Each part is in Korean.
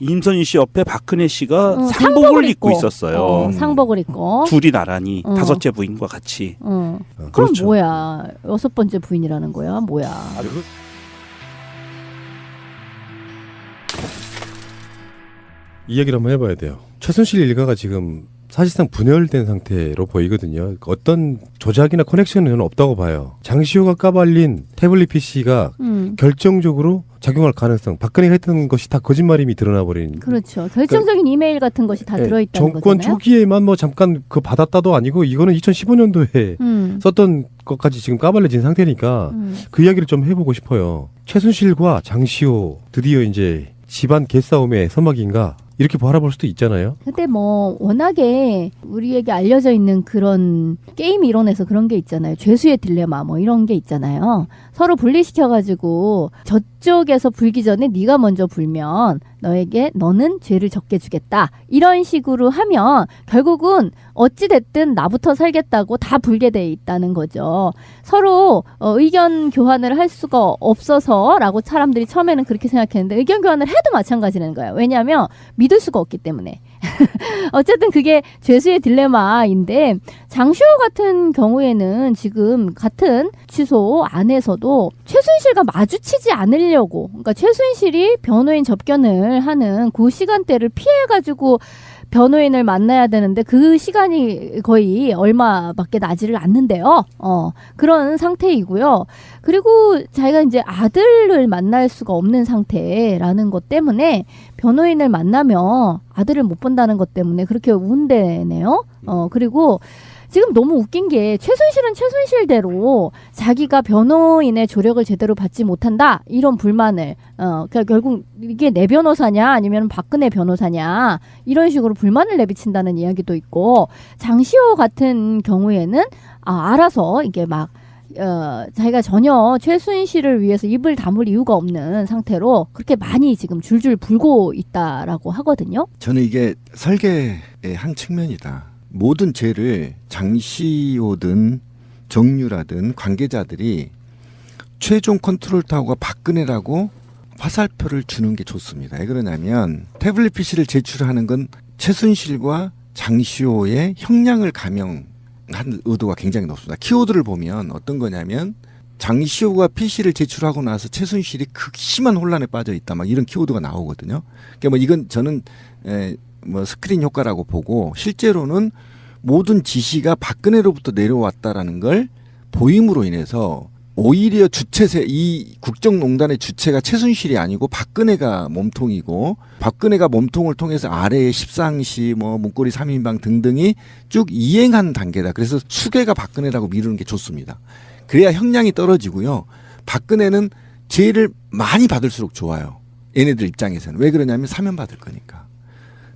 임선희 씨 옆에 박근혜 씨가 어, 상복을 입고, 있었어요. 어, 상복을 입고. 둘이 나란히 어. 다섯째 부인과 같이. 어. 어, 그럼 그렇죠. 뭐야? 여섯 번째 부인이라는 거야? 뭐야? 이야기를 한번 해봐야 돼요. 최순실 일가가 지금 사실상 분열된 상태로 보이거든요. 어떤 조작이나 커넥션은 없다고 봐요. 장시호가 까발린 태블릿 PC가 음. 결정적으로 작용할 가능성, 박근혜가 했던 것이 다 거짓말임이 드러나 버린. 그렇죠. 결정적인 이메일 같은 것이 다 예, 들어있다는 정권 거잖아요. 초기에만 뭐 잠깐 그 받았다도 아니고 이거는 2015년도에 음. 썼던 것까지 지금 까발려진 상태니까 음. 그 이야기를 좀 해보고 싶어요. 최순실과 장시호 드디어 이제 집안 개싸움의 서막인가 이렇게 바라볼 수도 있잖아요. 근데 뭐 워낙에 우리에게 알려져 있는 그런 게임 이론에서 그런 게 있잖아요. 죄수의 딜레마 뭐 이런 게 있잖아요. 서로 분리시켜 가지고 저쪽에서 불기 전에 네가 먼저 불면 너에게 너는 죄를 적게 주겠다. 이런 식으로 하면 결국은 어찌 됐든 나부터 살겠다고 다 불게 돼 있다는 거죠. 서로 어, 의견 교환을 할 수가 없어서라고 사람들이 처음에는 그렇게 생각했는데 의견 교환을 해도 마찬가지라는 거예요. 왜냐하면 믿을 수가 없기 때문에. 어쨌든 그게 죄수의 딜레마인데 장시호 같은 경우에는 지금 같은 취소 안에서도 최순실과 마주치지 않으려고 그러니까 최순실이 변호인 접견을 하는 그 시간대를 피해 가지고 변호인을 만나야 되는데 그 시간이 거의 얼마밖에 나지를 않는데요. 어, 그런 상태이고요. 그리고 자기가 이제 아들을 만날 수가 없는 상태라는 것 때문에 변호인을 만나면 아들을 못 본다는 것 때문에 그렇게 운대네요. 어, 그리고 지금 너무 웃긴 게 최순실은 최순실대로 자기가 변호인의 조력을 제대로 받지 못한다 이런 불만을 어 그러니까 결국 이게 내 변호사냐 아니면 박근혜 변호사냐 이런 식으로 불만을 내비친다는 이야기도 있고 장시호 같은 경우에는 아 알아서 이게 막 어, 자기가 전혀 최순실을 위해서 입을 다물 이유가 없는 상태로 그렇게 많이 지금 줄줄 불고 있다라고 하거든요. 저는 이게 설계의 한 측면이다. 모든 죄를 장시호든 정유라든 관계자들이 최종 컨트롤 타워가 박근혜라고 화살표를 주는 게 좋습니다. 왜 그러냐면 태블릿 PC를 제출하는 건 최순실과 장시호의 형량을 감형한 의도가 굉장히 높습니다. 키워드를 보면 어떤 거냐면 장시호가 PC를 제출하고 나서 최순실이 극심한 혼란에 빠져 있다. 막 이런 키워드가 나오거든요. 그러니까 뭐 이건 저는 에, 뭐 스크린 효과라고 보고 실제로는 모든 지시가 박근혜로부터 내려왔다라는 걸 보임으로 인해서 오히려 주체세 이 국정농단의 주체가 최순실이 아니고 박근혜가 몸통이고 박근혜가 몸통을 통해서 아래에 십상시 뭐 문고리 삼인방 등등이 쭉 이행한 단계다. 그래서 수괴가 박근혜라고 미루는 게 좋습니다. 그래야 형량이 떨어지고요. 박근혜는 죄를 많이 받을수록 좋아요. 얘네들 입장에서는 왜 그러냐면 사면 받을 거니까.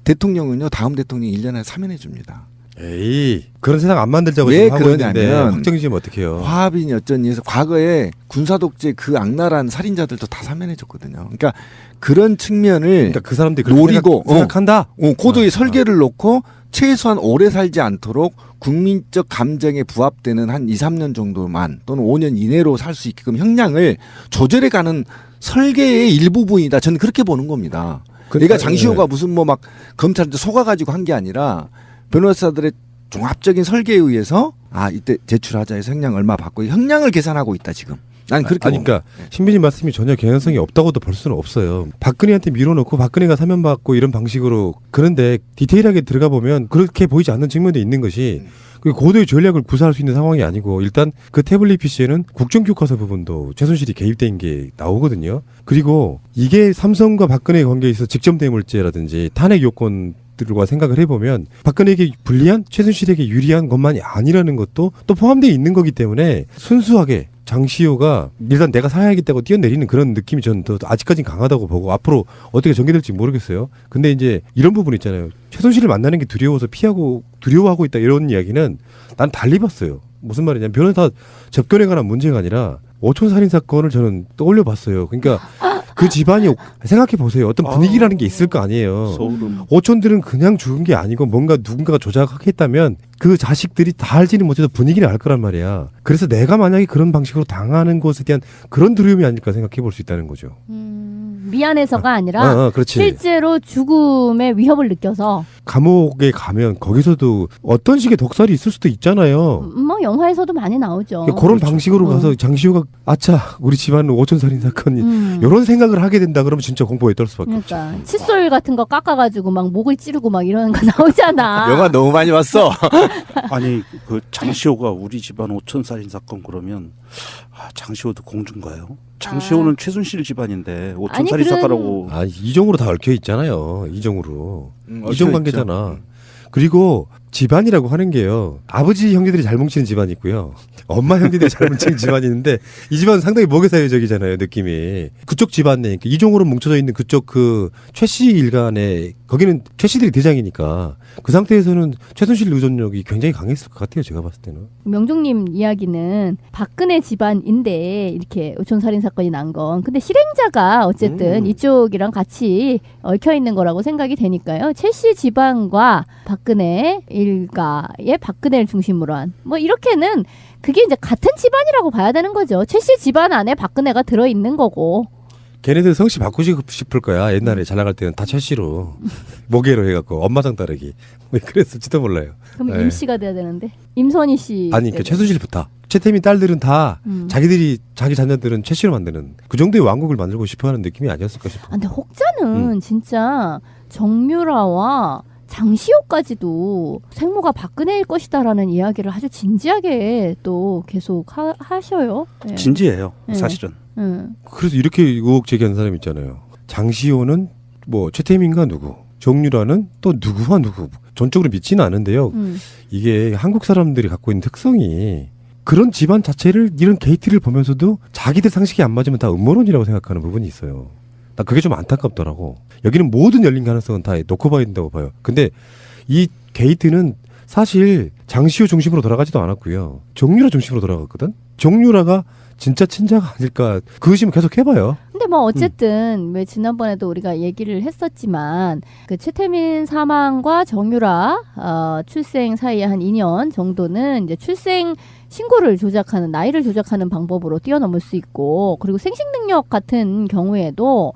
대통령은요 다음 대통령 이 1년에 사면해 줍니다. 에이 그런 세상 안 만들자고 왜 지금 하고 있는데 그러냐면 확정 지으면 어떡해요. 화합이니 어쩌니 해서 과거에 군사 독재 그 악랄한 살인자들도 다 사면해 줬거든요. 그러니까 그런 측면을 그러니까 그 사람들이 그렇게 노리고, 생각, 생각한다. 어, 코드의 어, 설계를 놓고 최소한 오래 살지 않도록 국민적 감정에 부합되는 한 2, 3년 정도만 또는 5년 이내로 살 수 있게끔 형량을 조절해 가는 설계의 일부분이다. 저는 그렇게 보는 겁니다. 그- 얘가 장시호가 네. 무슨 뭐 막 검찰한테 속아가지고 한 게 아니라 변호사들의 종합적인 설계에 의해서 아 이때 제출하자 해서 형량 얼마 받고 형량을 계산하고 있다 지금. 난 그렇게 아니, 그러니까 신빈님 말씀이 전혀 개연성이 없다고도 볼 수는 없어요. 박근혜한테 밀어놓고 박근혜가 사면 받고 이런 방식으로 그런데 디테일하게 들어가 보면 그렇게 보이지 않는 측면도 있는 것이 그 고도의 전략을 구사할 수 있는 상황이 아니고 일단 그 태블릿 PC에는 국정 교과서 부분도 최순실이 개입된 게 나오거든요. 그리고 이게 삼성과 박근혜 관계에 있어 직접 대물죄라든지 탄핵 요건 들과 생각을 해보면 박근혜에게 불리한 최순실에게 유리한 것만이 아니라는 것도 또 포함되어 있는 거기 때문에 순수하게 장시호가 일단 내가 살아야겠다고 뛰어내리는 그런 느낌이 저는 더 아직까지는 강하다고 보고 앞으로 어떻게 전개될지 모르겠어요. 근데 이제 이런 부분 있잖아요. 최순실을 만나는 게 두려워서 피하고 두려워하고 있다 이런 이야기는 난 달리 봤어요. 무슨 말이냐면 변호사 접견에 관한 문제가 아니라 오촌 살인 사건을 저는 떠올려 봤어요. 그러니까 그 집안이 생각해 보세요. 어떤 분위기라는 게 있을 거 아니에요. 소름. 오촌들은 그냥 죽은 게 아니고 뭔가 누군가가 조작했다면 그 자식들이 다 알지는 못해도 분위기를 알 거란 말이야. 그래서 내가 만약에 그런 방식으로 당하는 것에 대한 그런 두려움이 아닐까 생각해 볼 수 있다는 거죠. 음, 미안해서가 아니라 어, 어, 그렇지. 실제로 죽음의 위협을 느껴서 감옥에 가면 거기서도 어떤 식의 독살이 있을 수도 있잖아요. 뭐 영화에서도 많이 나오죠. 그러니까 그런 그렇죠. 방식으로 어. 가서 장시호가 아차 우리 집안은 오촌 살인 사건이 음. 이런 생각을 하게 된다 그러면 진짜 공포에 떨 수밖에 없죠. 그러니까 칫솔 같은 거 깎아가지고 막 목을 찌르고 막 이러는 거 나오잖아. 영화 너무 많이 봤어. 아니 그 장시호가 우리 집안 오천 살인 사건 그러면 아, 장시호도 공주인가요? 장시호는 최순실 집안인데 오천 아. 살인 그런- 사건하고 아 이종으로 다 얽혀 있잖아요. 이종으로 음, 이종 얽혀 관 계잖아. 있죠. 그리고 집안이라고 하는 게요. 아버지 형제들이 잘 뭉치는 집안이 있고요. 엄마 형제들이 잘 뭉치는 집안이 있는데 이 집안은 상당히 모계사회적이잖아요. 느낌이. 그쪽 집안 내 그러니까 이종으로 뭉쳐져 있는 그쪽 그 최 씨 일간에 거기는 최씨들이 대장이니까 그 상태에서는 최순실 의존력이 굉장히 강했을 것 같아요. 제가 봤을 때는. 명종님 이야기는 박근혜 집안인데 이렇게 오촌 살인 사건이 난 건. 근데 실행자가 어쨌든 음. 이쪽이랑 같이 얽혀 있는 거라고 생각이 되니까요. 최씨 집안과 박근혜 일가의 박근혜를 중심으로 한 뭐 이렇게는 그게 이제 같은 집안이라고 봐야 되는 거죠. 최 씨 집안 안에 박근혜가 들어 있는 거고. 걔네들 성씨 바꾸시고 싶을 거야. 옛날에 잘 나갈 때는 다 최씨로 모계로 해갖고 엄마상 따르기. 왜 그랬을지도 몰라요. 그럼 네. 임 씨가 돼야 되는데 임선희 씨. 아니 그러니까 최순실부터 최태민 딸들은 다 음. 자기들이 자기 자녀들은 최씨로 만드는 그 정도의 왕국을 만들고 싶어하는 느낌이 아니었을까 싶어. 아, 근데 혹자는 음. 진짜 정유라와 장시호까지도 생모가 박근혜일 것이다라는 이야기를 아주 진지하게 또 계속 하, 하셔요. 예. 진지해요 네. 사실은 음. 그래서 이렇게 의혹 제기하는 사람 있잖아요. 장시호는 뭐 최태민과 누구, 정유라는 또 누구와 누구. 전적으로 믿지는 않은데요. 음. 이게 한국 사람들이 갖고 있는 특성이 그런 집안 자체를 이런 게이트를 보면서도 자기들 상식이 안 맞으면 다 음모론이라고 생각하는 부분이 있어요. 나 그게 좀 안타깝더라고. 여기는 모든 열린 가능성은 다 놓고 봐야 된다고 봐요. 근데 이 게이트는 사실 장시호 중심으로 돌아가지도 않았고요. 정유라 중심으로 돌아갔거든. 정유라가 진짜 친자가 아닐까 그 의심을 계속 해봐요. 근데 뭐 어쨌든 왜 지난번에도 우리가 얘기를 했었지만 그 최태민 사망과 정유라 어, 출생 사이에 한 2년 정도는 이제 출생 신고를 조작하는 나이를 조작하는 방법으로 뛰어넘을 수 있고 그리고 생식 능력 같은 경우에도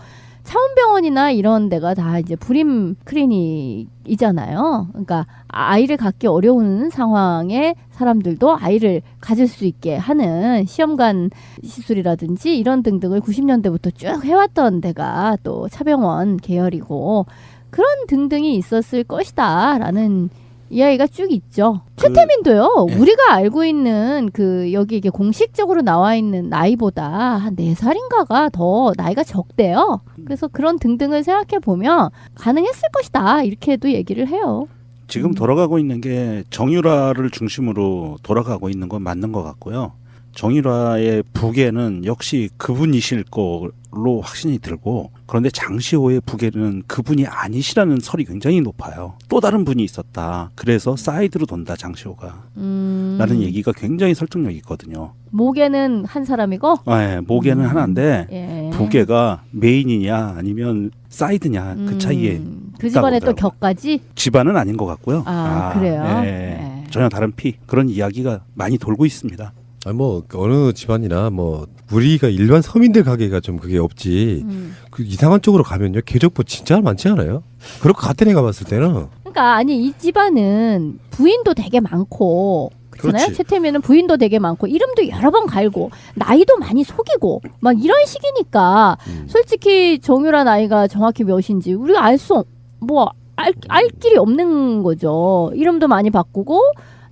차원병원이나 이런 데가 다 이제 불임 클리닉이잖아요. 그러니까 아이를 갖기 어려운 상황에 사람들도 아이를 가질 수 있게 하는 시험관 시술이라든지 이런 등등을 90년대부터 쭉 해왔던 데가 또 차병원 계열이고 그런 등등이 있었을 것이다라는 이야기가 쭉 있죠. 그- 최태민도요. 예. 우리가 알고 있는 그 여기 이게 공식적으로 나와 있는 나이보다 한 네 살인가가 더 나이가 적대요. 그래서 그런 등등을 생각해 보면 가능했을 것이다 이렇게도 얘기를 해요. 지금 음. 돌아가고 있는 게 정유라를 중심으로 돌아가고 있는 건 맞는 것 같고요. 정유라의 부계는 역시 그분이실 걸로 확신이 들고 그런데 장시호의 부계는 그분이 아니시라는 설이 굉장히 높아요. 또 다른 분이 있었다. 그래서 사이드로 돈다 장시호가 음, 라는 얘기가 굉장히 설득력이 있거든요. 목에는 한 사람이고 네, 모계는 음. 하나인데 예. 부계가 메인이냐 아니면 사이드냐 그 차이에 음, 그 집안에 또. 격까지 집안은 아닌 것 같고요. 아, 그래요? 예, 네. 전혀 다른 피 그런 이야기가 많이 돌고 있습니다. 아니 뭐 어느 집안이나 뭐 우리가 일반 서민들 가게가 좀 그게 없지 음. 그 이상한 쪽으로 가면요 계적부 진짜 많지 않아요? 그렇고 같은 애가 봤을 때는 그러니까 아니 이 집안은 부인도 되게 많고 그렇잖아요. 최태민은 부인도 되게 많고 이름도 여러 번 갈고 나이도 많이 속이고 막 이런 식이니까 음. 솔직히 정유라 나이가 정확히 몇인지 우리가 알 수 뭐 알 알 길이 없는 거죠. 이름도 많이 바꾸고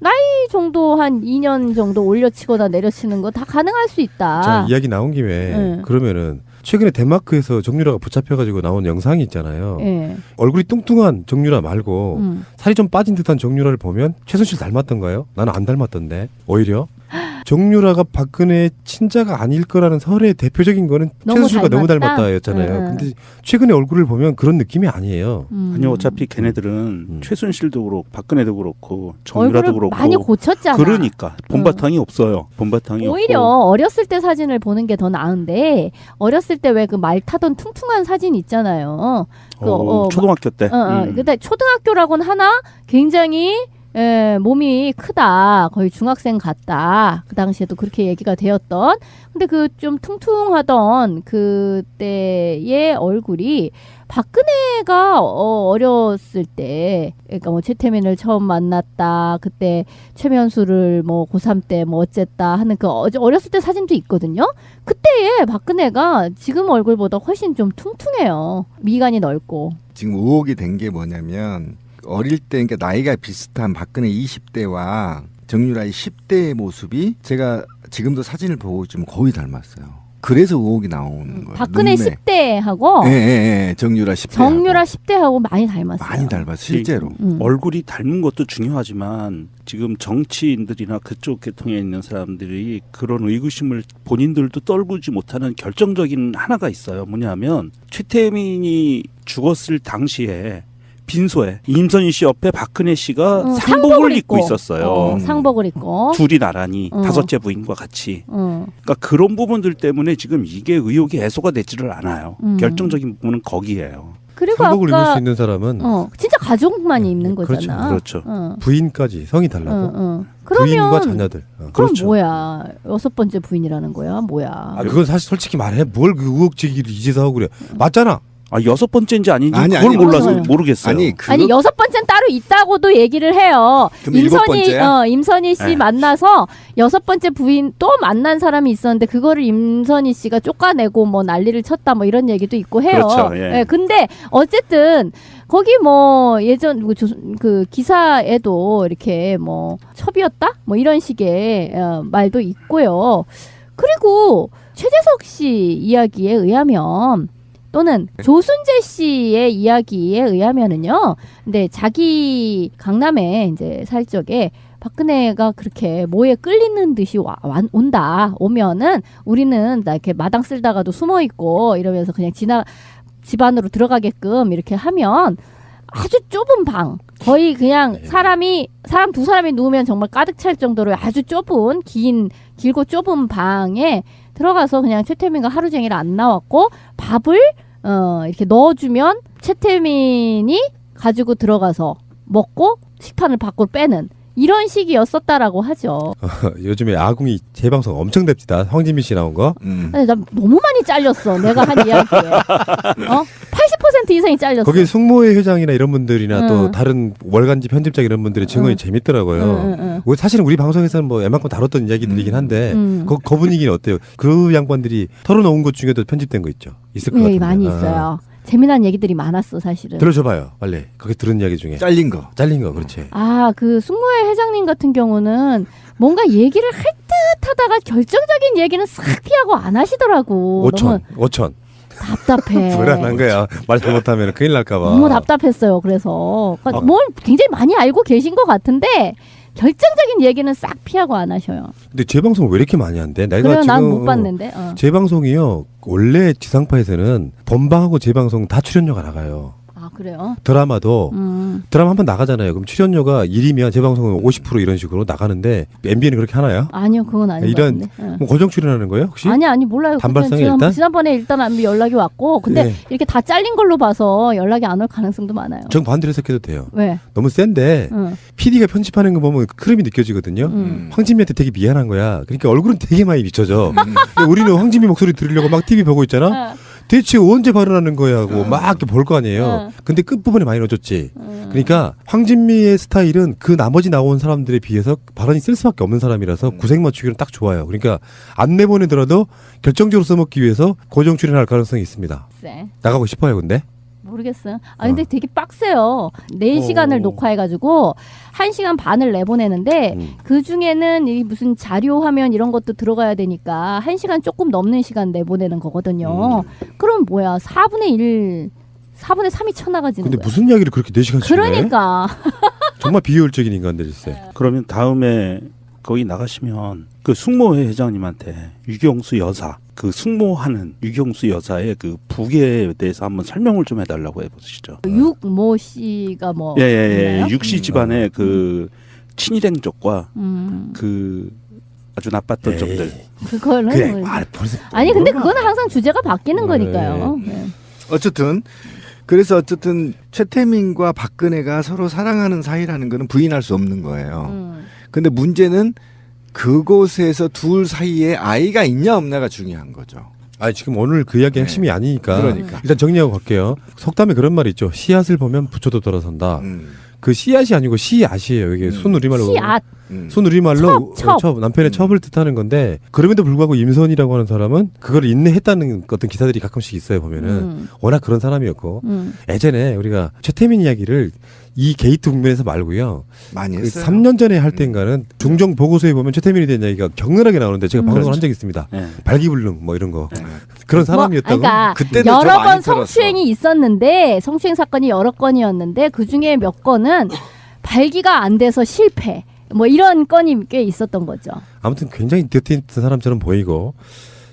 나이 정도 한 2년 정도 올려치거나 내려치는 거 다 가능할 수 있다. 자 이야기 나온 김에 네. 그러면은 최근에 덴마크에서 정유라가 붙잡혀가지고 나온 영상이 있잖아요. 예. 얼굴이 뚱뚱한 정유라 말고 음. 살이 좀 빠진 듯한 정유라를 보면 최순실 닮았던가요? 나는 안 닮았던데 오히려 정유라가 박근혜 친자가 아닐 거라는 설의 대표적인 거는 너무 최순실과 너무 닮았다? 닮았다였잖아요. 응, 응. 근데 최근에 얼굴을 보면 그런 느낌이 아니에요. 음. 아니 어차피 걔네들은 음. 최순실도 그렇고 박근혜도 그렇고 정유라도 그렇고 많이 고쳤잖아. 그러니까 본바탕이 없어요. 본바탕이 오히려 없고 어렸을 때 사진을 보는 게 더 나은데 어렸을 때 왜 그 말 타던 퉁퉁한 사진 있잖아요. 그, 어, 어, 초등학교 때 어, 어. 음. 근데 초등학교라고는 하나 굉장히 예, 몸이 크다. 거의 중학생 같다. 그 당시에도 그렇게 얘기가 되었던. 근데 그 좀 퉁퉁하던 그때의 얼굴이 박근혜가 어, 어렸을 때, 그러니까 뭐 최태민을 처음 만났다. 그때 최면수를 뭐 고3 때 뭐 어쨌다 하는 그 어- 어렸을 때 사진도 있거든요. 그때의 박근혜가 지금 얼굴보다 훨씬 좀 퉁퉁해요. 미간이 넓고. 지금 의혹이 된 게 뭐냐면 어릴 때 그러니까 나이가 비슷한 박근혜 20대와 정유라의 10대의 모습이 제가 지금도 사진을 보고 있지만 거의 닮았어요. 그래서 의혹이 나오는 거예요. 박근혜 눈매. 10대하고 예, 예, 예. 정유라 10대. 정유라 10대하고 많이 닮았어요. 많이 닮았어 실제로. 음. 얼굴이 닮은 것도 중요하지만 지금 정치인들이나 그쪽 계통에 있는 사람들이 그런 의구심을 본인들도 떨구지 못하는 결정적인 하나가 있어요. 뭐냐면 최태민이 죽었을 당시에 빈소에 임선희 씨 옆에 박근혜 씨가 어, 상복을 입고, 있었어요. 어, 음. 상복을 입고. 둘이 나란히 어. 다섯째 부인과 같이. 어. 그러니까 그런 부분들 때문에 지금 이게 의혹이 해소가 되지를 않아요. 음. 결정적인 부분은 거기에요. 그리고 상복을 입을 아까 수 있는 사람은 어, 진짜 가족만 네, 입는 그렇죠, 거잖아. 그렇죠. 어. 부인까지 성이 어, 달라도 어. 부인과 그러면 자녀들. 어. 그럼 그렇죠. 뭐야? 여섯 번째 부인이라는 거야? 뭐야? 아, 그건 사실 솔직히 말해 뭘 그 의혹 제기를 이제서 하고 그래. 맞잖아. 아 여섯 번째인지 아닌지 아니, 그걸 아니, 몰라서 맞아요. 모르겠어요. 아니 그 아니 여섯 번째는 따로 있다고도 얘기를 해요. 그럼 일곱 임선희 번째야? 어 임선희 씨 네. 만나서 여섯 번째 부인 또 만난 사람이 있었는데 그거를 임선희 씨가 쫓아내고 뭐 난리를 쳤다 뭐 이런 얘기도 있고 해요. 그렇죠, 예. 근데 어쨌든 거기 뭐 예전 그, 조선- 그 기사에도 이렇게 뭐 첩이었다 뭐 이런 식의 어, 말도 있고요. 그리고 최재석 씨 이야기에 의하면 또는 조순재 씨의 이야기에 의하면은요. 근데 자기 강남에 이제 살 적에 박근혜가 그렇게 뭐에 끌리는 듯이 와, 완- 온다. 오면은 우리는 나 이렇게 마당 쓸다가도 숨어 있고 이러면서 그냥 지나 집 안으로 들어가게끔 이렇게 하면 아주 좁은 방. 거의 그냥 사람이 사람 두 사람이 누우면 정말 가득 찰 정도로 아주 좁은 긴 길고 좁은 방에 들어가서 그냥 최태민과 하루 종일 안 나왔고 밥을 어 이렇게 넣어주면 최태민이 가지고 들어가서 먹고 식판을 밖으로 빼는 이런 식이었었다라고 하죠. 요즘에 아궁이 재방송 엄청 됩니다. 황진미 씨 나온 거. 음. 근데 나 너무 많이 잘렸어. 내가 한 이야기에. 어? 80% 이상이 잘렸어. 거기 숙모회 회장이나 이런 분들이나 응. 또 다른 월간지 편집자 이런 분들의 증언이 응. 재밌더라고요. 응. 우리 사실은 우리 방송에서는 뭐 웬만큼 다뤘던 이야기들이긴 한데 음. 거, 거 분위기는 어때요? 그 양반들이 털어놓은 것 중에도 편집된 거 있죠? 있을 것 예, 같은데. 많이 아. 있어요. 재미난 얘기들이 많았어, 사실은. 들어줘봐요, 빨리. 거기 들은 이야기 중에 잘린 거. 잘린 거 그렇지. 아, 그 숙모회 회장님 같은 경우는 뭔가 얘기를 할 듯 하다가 결정적인 얘기는 싹 피하고 안 하시더라고. 너무 5천, 5천. 답답해. 불안한 거야. 말 잘못하면 큰일 날까봐. 네. 너무 답답했어요. 그래서 그러니까 아. 뭘 굉장히 많이 알고 계신 것 같은데 결정적인 얘기는 싹 피하고 안 하셔요. 근데 재방송 왜 이렇게 많이 한대? 내가 지금 난못 봤는데. 어. 재방송이요. 원래 지상파에서는 본방하고 재방송 다 출연료가 나가요. 아 그래요? 드라마도 음. 드라마 한 번 나가잖아요. 그럼 출연료가 1이면 재방송은 50% 이런 식으로 나가는데 MBN은 그렇게 하나요? 아니요, 그건 아닌 이런- 것 같은데. 어. 뭐 고정 출연하는 거예요 혹시? 아니 아니 몰라요. 단발성이 지난, 일단? 지난번에 일단 안- 연락이 왔고 근데 네. 이렇게 다 잘린 걸로 봐서 연락이 안 올 가능성도 많아요. 정 반대로 해석해도 돼요. 왜? 너무 센데 응. PD가 편집하는 거 보면 흐름이 느껴지거든요. 음. 황진미한테 되게 미안한 거야. 그러니까 얼굴은 되게 많이 비춰져. 음. 근데 우리는 황진미 목소리 들으려고 막 TV 보고 있잖아. 어, 대체 언제 발언하는 거야 하고 막 이렇게 볼 거 아니에요. 어. 근데 끝부분에 많이 넣어줬지. 음. 그러니까 황진미의 스타일은 그 나머지 나온 사람들에 비해서 발언이 쓸 수밖에 없는 사람이라서 구색 맞추기는 딱 좋아요. 그러니까 안 내보내더라도 결정적으로 써먹기 위해서 고정 출연할 가능성이 있습니다. 글쎄, 나가고 싶어요, 근데? 모르겠어요. 아 근데 되게 빡세요. 4시간을 어. 녹화해가지고 1시간 반을 내보내는데 음. 그 중에는 이 무슨 자료 화면 이런 것도 들어가야 되니까 1시간 조금 넘는 시간 내보내는 거거든요. 음. 그럼 뭐야? 4분의 1, 4분의 3이 쳐나가지는 근데 거야. 무슨 이야기를 그렇게 4시간씩 해? 그러니까 정말 비효율적인 인간들일세. 그러면 다음에 거기 나가시면 그 숙모회 회장님한테 유경수 여사 그 숙모하는 유경수 여사의 그 부계에 대해서 한번 설명을 좀 해달라고 해보시죠. 육모 씨가 뭐 예 예 예 있나요? 육씨 집안의 그 친일 행적과 음, 그 아주 나빴던 에이. 점들. 그거는 그래, 뭐- 말 벌써 아니 근데 그거는 항상 주제가 바뀌는 네. 거니까요. 네. 어쨌든 그래서 어쨌든 최태민과 박근혜가 서로 사랑하는 사이라는 거는 부인할 수 없는 거예요. 음. 근데 문제는 그곳에서 둘 사이에 아이가 있냐 없냐가 중요한 거죠. 아니 지금 오늘 그 이야기 핵심이 아니니까 그러니까. 일단 정리하고 갈게요. 속담에 그런 말이 있죠. 씨앗을 보면 부처도 돌아선다. 음, 그 씨앗이 아니고 씨앗이에요. 이게 음. 순우리말로 씨앗. 음. 순우리말로 첩, 첩. 첩, 남편의 음. 첩을 뜻하는 건데 그럼에도 불구하고 임선이라고 하는 사람은 그걸 인내했다는 어떤 기사들이 가끔씩 있어요 보면은 음. 워낙 그런 사람이었고 음. 예전에 우리가 최태민 이야기를 이 게이트 국면에서 말고요. 많이 그 했어요. 3년 전에 할 때인가는 중정 보고서에 보면 최태민에 대한 이야기가 격렬하게 나오는데 제가 음. 방송을 그렇죠. 한 적이 있습니다. 예. 발기불능 뭐 이런 거 네. 그런 뭐, 사람이었다고. 그러니까 그때는 좀 여러 많이 번 성추행이 있었는데 성추행 사건이 여러 건이었는데 그 중에 몇 건은 발기가 안 돼서 실패. 뭐 이런 건이 꽤 있었던 거죠. 아무튼 굉장히 더티한 사람처럼 보이고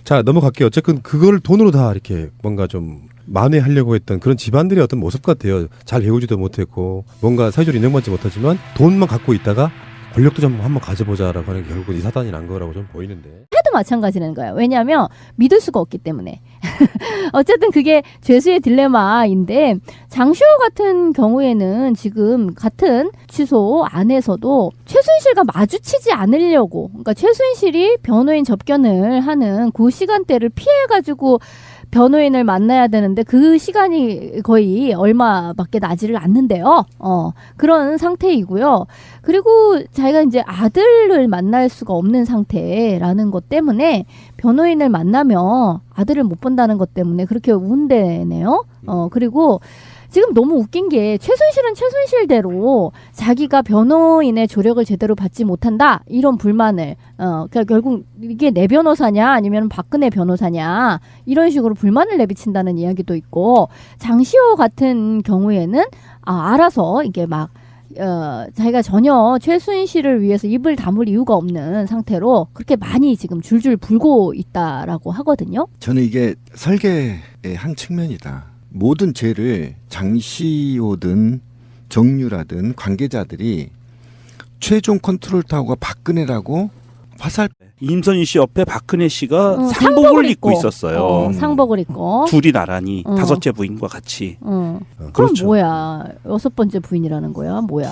자 넘어갈게요. 어쨌든 그걸 돈으로 다 이렇게 뭔가 좀 만회하려고 했던 그런 집안들의 어떤 모습 같아요. 잘 배우지도 못했고 뭔가 사회적으로 인정받지 못하지만 돈만 갖고 있다가 권력도 좀 한번 가져보자라고 하는 게 결국은 이 사단이 난 거라고 좀 보이는데 마찬가지라는 거예요. 왜냐하면 믿을 수가 없기 때문에. 어쨌든 그게 죄수의 딜레마인데 장시호 같은 경우에는 지금 같은 취소 안에서도 최순실과 마주치지 않으려고 그러니까 최순실이 변호인 접견을 하는 그 시간대를 피해 가지고 변호인을 만나야 되는데 그 시간이 거의 얼마밖에 나지를 않는데요. 어, 그런 상태이고요. 그리고 자기가 이제 아들을 만날 수가 없는 상태라는 것 때문에 변호인을 만나면 아들을 못 본다는 것 때문에 그렇게 운대네요. 어, 그리고 지금 너무 웃긴 게 최순실은 최순실대로 자기가 변호인의 조력을 제대로 받지 못한다 이런 불만을 어 그러니까 결국 이게 내 변호사냐 아니면 박근혜 변호사냐 이런 식으로 불만을 내비친다는 이야기도 있고 장시호 같은 경우에는 아 알아서 이게 막 어, 자기가 전혀 최순실을 위해서 입을 다물 이유가 없는 상태로 그렇게 많이 지금 줄줄 불고 있다라고 하거든요. 저는 이게 설계의 한 측면이다. 모든 죄를 장시호든 정유라든 관계자들이 최종 컨트롤 타워가 박근혜라고 화살 임선희 씨 옆에 박근혜 씨가 어, 상복을 입고 있었어요. 어, 상복을 입고. 둘이 나란히 어. 다섯째 부인과 같이. 어. 어, 그럼 그렇죠. 뭐야? 여섯 번째 부인이라는 거야? 뭐야?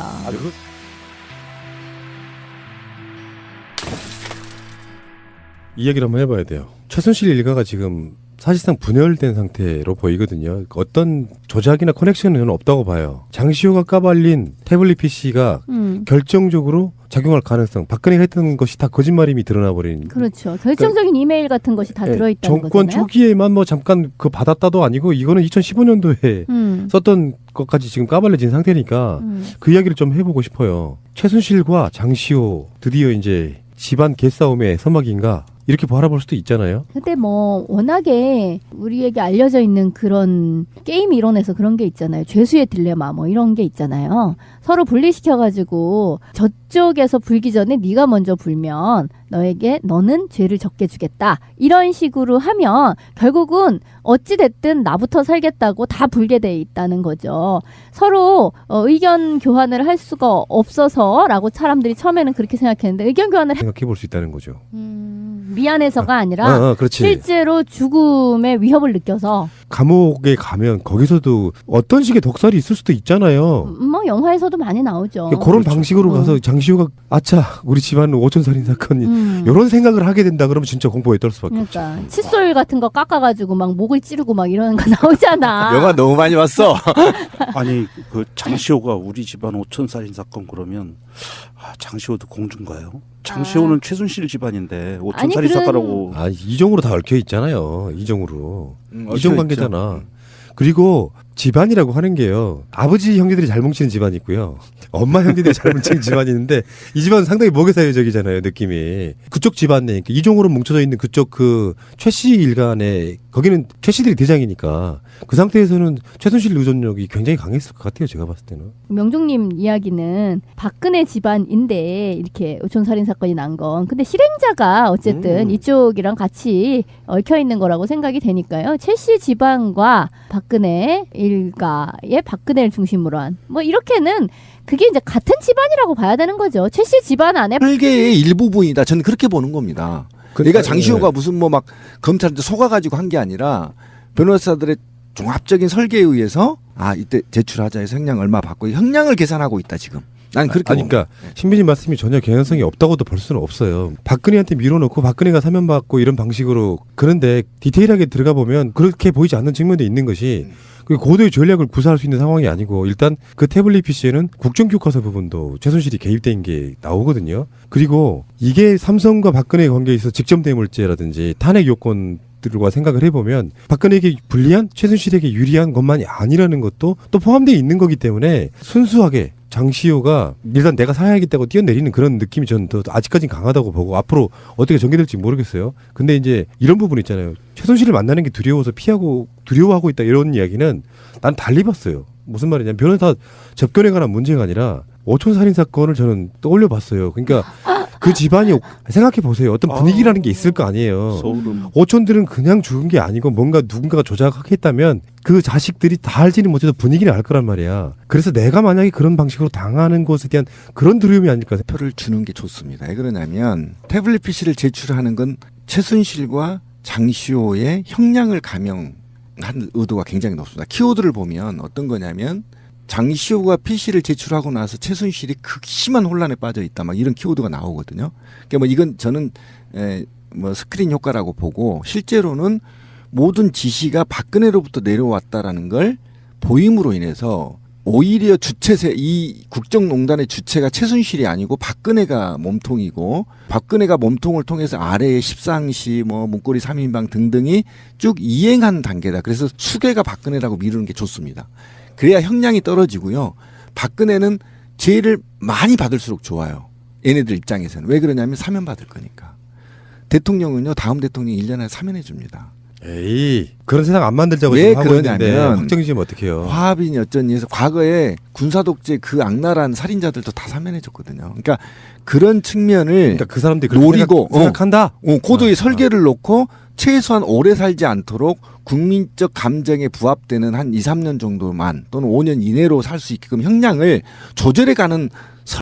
이 얘기를 한번 해봐야 돼요. 최순실 일가가 지금 사실상 분열된 상태로 보이거든요. 어떤 조작이나 커넥션은 없다고 봐요. 장시호가 까발린 태블릿 PC가 음. 결정적으로 작용할 가능성, 박근혜가 했던 것이 다 거짓말임이 드러나 버린. 그렇죠. 결정적인 이메일 같은 것이 다 예, 들어있다는 정권 거잖아요. 초기에만 뭐 잠깐 그 받았다도 아니고 이거는 2015년도에 음. 썼던 것까지 지금 까발려진 상태니까 음. 그 이야기를 좀 해보고 싶어요. 최순실과 장시호 드디어 이제 집안 개싸움의 서막인가 이렇게 바라볼 수도 있잖아요. 근데 뭐 워낙에 우리에게 알려져 있는 그런 게임 이론에서 그런 게 있잖아요. 죄수의 딜레마 뭐 이런 게 있잖아요. 서로 분리시켜 가지고 저쪽에서 불기 전에 네가 먼저 불면 너에게 너는 죄를 적게 주겠다. 이런 식으로 하면 결국은 어찌 됐든 나부터 살겠다고 다 불게 돼 있다는 거죠. 서로 어, 의견 교환을 할 수가 없어서라고 사람들이 처음에는 그렇게 생각했는데 의견 교환을 해- 생각해 볼 수 있다는 거죠. 음, 미안해서가 아니라 어, 어. 실제로 죽음의 위협을 느껴서 감옥에 가면 거기서도 어떤 식의 독살이 있을 수도 있잖아요. 음, 뭐 영화에서도 많이 나오죠. 그러니까 그런 방식으로 어. 가서 장시호가 아차 우리 집안은 오천 살인 사건이 음. 이런 생각을 하게 된다 그러면 진짜 공포에 떨 수밖에 없죠. 그러니까 칫솔 같은 거 깎아가지고 막 목을 찌르고 막 이러는 거 나오잖아. 영화 너무 많이 봤어. 아니 그 장시호가 우리 집안 오천 살인 사건 그러면 아, 장시호도 공주인가요? 장시호는 최순실 집안인데 오천 아니, 살인 사건하고 아 이종으로 다 얽혀 있잖아요. 이종으로 음, 이종 얽혀 관계잖아. 있죠. 그리고 집안이라고 하는 게요. 아버지 형제들이 잘 뭉치는 집안이 있고요. 엄마 형제들이 잘 뭉치는 집안이 있는데 이 집안은 상당히 모계사회적이잖아요. 느낌이. 그쪽 집안 내 이종으로 뭉쳐져 있는 그쪽 그 최 씨 일간에 거기는 최씨들이 대장이니까 그 상태에서는 최순실 의존력이 굉장히 강했을 것 같아요. 제가 봤을 때는. 명중님 이야기는 박근혜 집안인데 이렇게 오촌 살인 사건이 난 건. 근데 실행자가 어쨌든 음. 이쪽이랑 같이 얽혀 있는 거라고 생각이 되니까요. 최씨 집안과 박근혜 일가의 박근혜를 중심으로 한 뭐 이렇게는 그게 이제 같은 집안이라고 봐야 되는 거죠. 최 씨 집안 안에 설계의 일부분이다. 저는 그렇게 보는 겁니다. 그러니까 장시호가 무슨 뭐 막 검찰한테 속아가지고 한 게 아니라 변호사들의 종합적인 설계에 의해서 아 이때 제출하자 해서 형량 얼마 받고 형량을 계산하고 있다 지금. 난 그렇게 아니, 그러니까 봅니다. 신비님 말씀이 전혀 개연성이 없다고도 볼 수는 없어요. 박근혜한테 밀어놓고 박근혜가 사면 받고 이런 방식으로 그런데 디테일하게 들어가 보면 그렇게 보이지 않는 측면도 있는 것이 그 고도의 전략을 구사할 수 있는 상황이 아니고 일단 그 태블릿 PC에는 국정 교과서 부분도 최순실이 개입된 게 나오거든요. 그리고 이게 삼성과 박근혜 관계에 있어 직접 대물죄라든지 탄핵 요건 들과 생각을 해보면 박근혜에게 불리한 최순실에게 유리한 것만이 아니라는 것도 또 포함되어 있는 거기 때문에 순수하게 장시호가 일단 내가 살아야겠다고 뛰어내리는 그런 느낌이 저는 더 아직까지는 강하다고 보고 앞으로 어떻게 전개될지 모르겠어요. 근데 이제 이런 부분 있잖아요. 최순실을 만나는 게 두려워서 피하고 두려워하고 있다 이런 이야기는 난 달리 봤어요. 무슨 말이냐면 변호사 접견에 관한 문제가 아니라 오촌 살인 사건을 저는 떠올려 봤어요. 그러니까 그 집안이 생각해 보세요. 어떤 분위기라는 게 있을 거 아니에요. 소름. 오촌들은 그냥 죽은 게 아니고 뭔가 누군가가 조작했다면 그 자식들이 다 알지는 못해도 분위기는 알 거란 말이야. 그래서 내가 만약에 그런 방식으로 당하는 것에 대한 그런 두려움이 아닐까. 표를 주는 게 좋습니다. 왜 그러냐면 태블릿 PC를 제출하는 건 최순실과 장시호의 형량을 감형한 의도가 굉장히 높습니다. 키워드를 보면 어떤 거냐면 장시호가 PC를 제출하고 나서 최순실이 극심한 혼란에 빠져 있다. 막 이런 키워드가 나오거든요. 그러니까 뭐 이건 저는 에, 뭐 스크린 효과라고 보고 실제로는 모든 지시가 박근혜로부터 내려왔다라는 걸 보임으로 인해서 오히려 주체세 이 국정농단의 주체가 최순실이 아니고 박근혜가 몸통이고 박근혜가 몸통을 통해서 아래에 십상시 뭐 문고리 삼인방 등등이 쭉 이행한 단계다. 그래서 수괴가 박근혜라고 미루는 게 좋습니다. 그래야 형량이 떨어지고요. 박근혜는 죄를 많이 받을수록 좋아요. 얘네들 입장에서는 왜 그러냐면 사면 받을 거니까. 대통령은요 다음 대통령 1년에 사면해 줍니다. 에이 그런 세상 안 만들자고 왜 지금 그러냐면 확정 지으면 어떡해요. 어쩌니 해서 과거에 군사독재 그 악랄한 살인자들도 다 사면해 줬거든요. 그러니까 그런 측면을 그러니까 그 사람들이 노리고, 생각, 생각한다. 어, 코드의 아, 설계를 놓고 최소한 오래 살지 않도록 국민적 감정에 부합되는 한 2, 3년 정도만 또는 5년 이내로 살 수 있게끔 형량을 조절해 가는